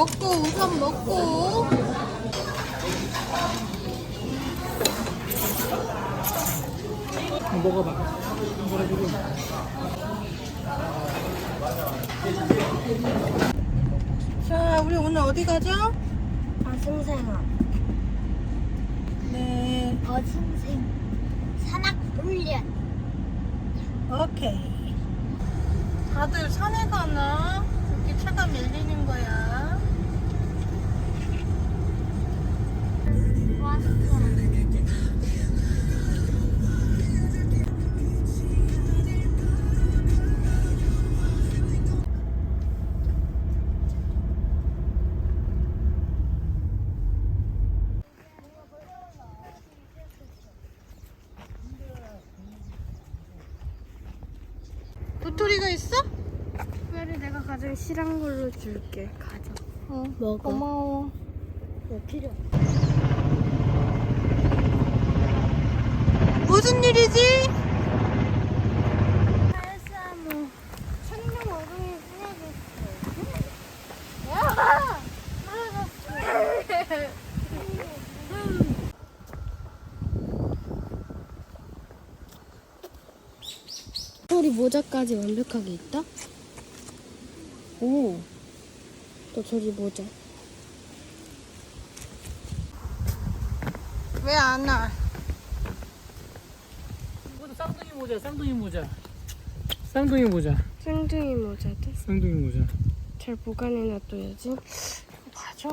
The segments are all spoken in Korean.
먹고 우선 먹고. 먹어봐. 그래가지고 자 우리 오늘 어디 가죠? 어승생어 네. 어승생. 산악 훈련. 오케이. 다들 산에 가나? 이렇게 차가 밀리는 거야 도토리가 있어? 특별히 내가 가장 싫은 걸로 줄게 가져 어 먹어. 고마워 왜 필요 무슨 일이지? 살사모 천둥 어둠이 쓰내졌어 야! 떨어졌어 소리 모자까지 완벽하게 있다? 오. 또 저기 모자. 왜 안 와? 이것도 쌍둥이 모자, 쌍둥이 모자. 쌍둥이 모자, 쌍둥이 모자도? 쌍둥이 모자. 잘 보관해놔둬야지. 맞아.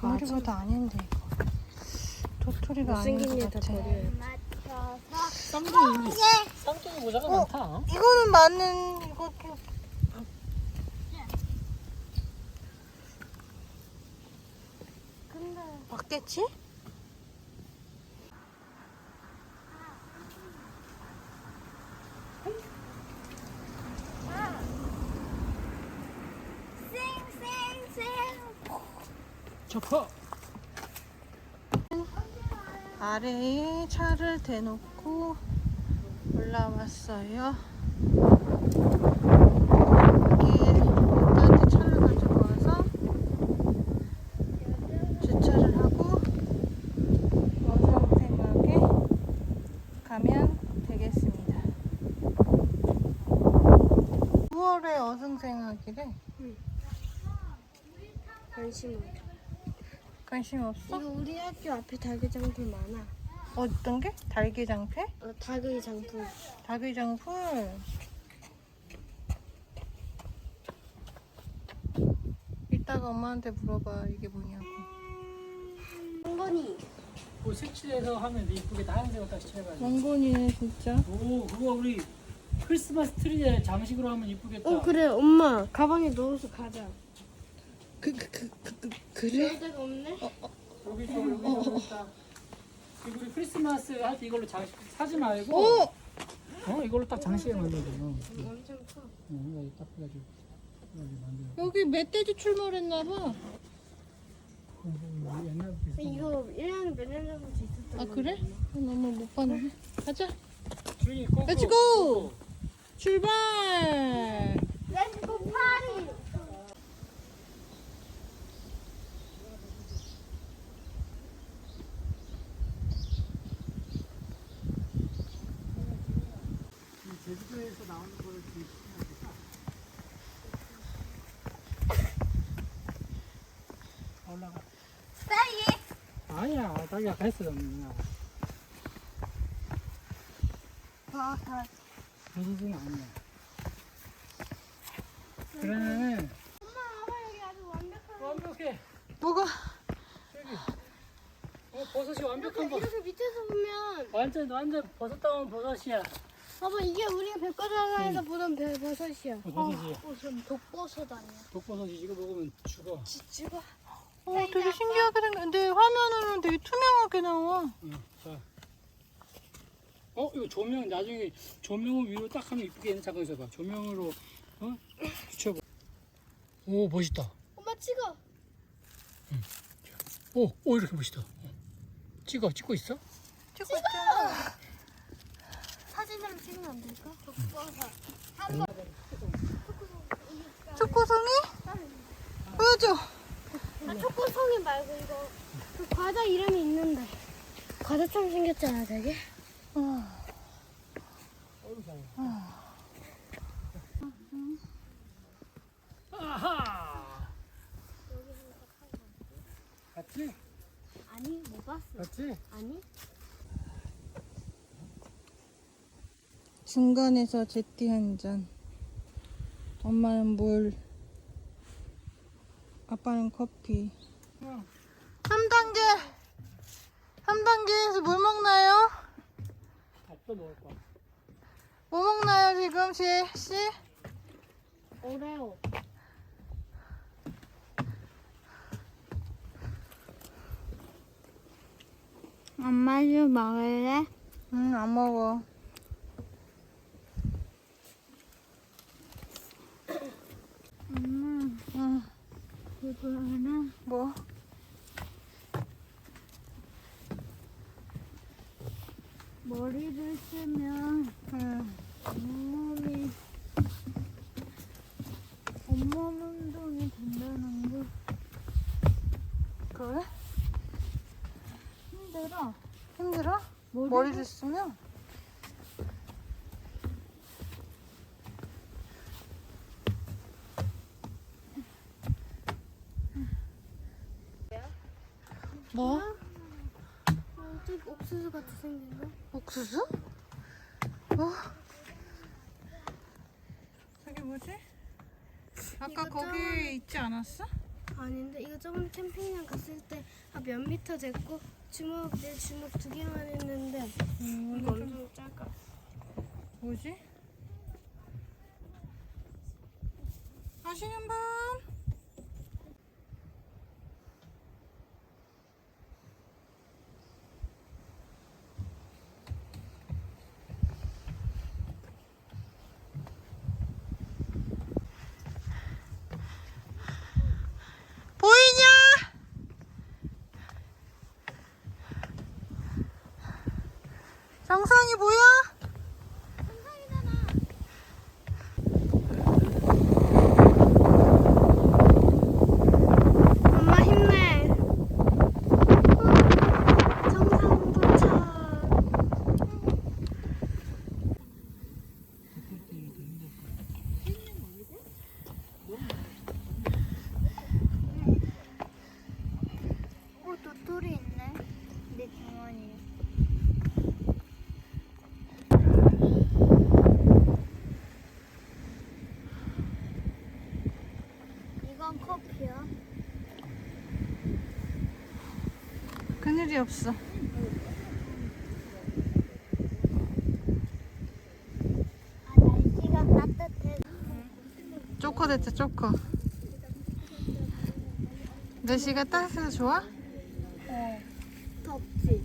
아무리 봐도 아닌데. 이거 도토리가 아닌 것 같아. 버려야지 쌍둥이 쌍둥이 모자가 많다. 이거는 맞는 이거 좀 근데 맞겠지? 접어. 아래에 차를 대놓고 올라왔어요. 9월에 어성생하기래? 관심 없어 관심 없어? 이거 우리 학교 앞에 장풀 많아 어떤 게? 달기 장패? 어, 닭의 장풀 닭의장풀 이따가 엄마한테 물어봐 이게 뭐냐고 한번이 그 색칠해서 하면 돼. 이쁘게 하얀색으로 딱 칠해가지고. 원본이네 진짜 오, 그거 우리 크리스마스 트리에 장식으로 하면 이쁘겠다. 어 그래 엄마 가방에 넣어서 가자 그, 그, 그, 그, 그 그래? 넣을 데가 없네 여기 또 여기 또 있다. 우리 크리스마스 할 때 이걸로 장식 사지 말고. 오! 어 이걸로 딱 장식해 만들어. 어, 엄청 커 여기 딱 해가지고 여기 만들어. 여기 멧돼지 출몰했나봐 어, 뭐 옛날부터 있었던 거. 이거 1년에 몇년 전부터 있었던 아 그래? 너무 못 봤네 가자 주인이 고 Let's go! 출발 렛츠고 파리 제주도에서 나오는 거를 좀 올라가. 딸기 아니야, 아까 했어, 누나. 아, 아. 그러지는 아니야. 그러면은 엄마 아빠 여기 아주 완벽한 완벽해. 뭐가 저기. 어, 버섯이 완벽한 거. 이렇게 밑에서 보면 완전 완전 버섯 다운 버섯이야. 봐봐 이게 우리가 백과사전에서 보던 배 버섯이야 어, 버섯이. 무슨 독버섯 아니야 독버섯이 이거 먹으면 죽어. 지치가 어 되게 신기하게 생겼는데 화면으로는 되게 투명하게 나와 응, 자. 어, 이거 조명 나중에 조명을 위로 딱 하면 이쁘게 있는 잠깐 있어봐. 조명으로 어 비춰봐. 오 멋있다. 엄마 찍어 오, 오 이렇게 멋있다. 어. 찍어, 찍고 있어? 찍고 있잖아 사진으로 찍으면 안 될까? 초코송이? 보여줘 아, 초코송이 말고 이거 그 과자 이름이 있는데 과자처럼 생겼잖아 되게 아하. 봤지? 아니 못 봤어 봤지? 아니 중간에서 제티 한 잔. 엄마는 물. 아빠는 커피. 응. 3단계. 3단계에서 물 먹나요? 밥도 먹을 거야. 뭐 먹나요 지금 시 씨? 오레오 엄마 좀 먹을래? 응, 안 먹어. 엄마 응, 이거 하나 뭐? 머리를 쓰면 응. 온몸이 온몸 운동이 된다는 거 그래? 힘들어 힘들어? 머리를- 머리를 쓰면? 옥수수 같이 생긴 거? 옥수수? 어? 저기 뭐지? 아까 이거 거기 좀- 있지 않았어? 아닌데 이거 저번 캠핑장 갔을 때한몇 미터 됐고 주먹 내 주먹 두 개만 했는데 음, 이거 엄청 작아 뭐지? 아시는 분? kuya. 그늘이 없어. 쪼커 됐자 쪼커. 날씨가 따뜻해서 좋아? 덥지?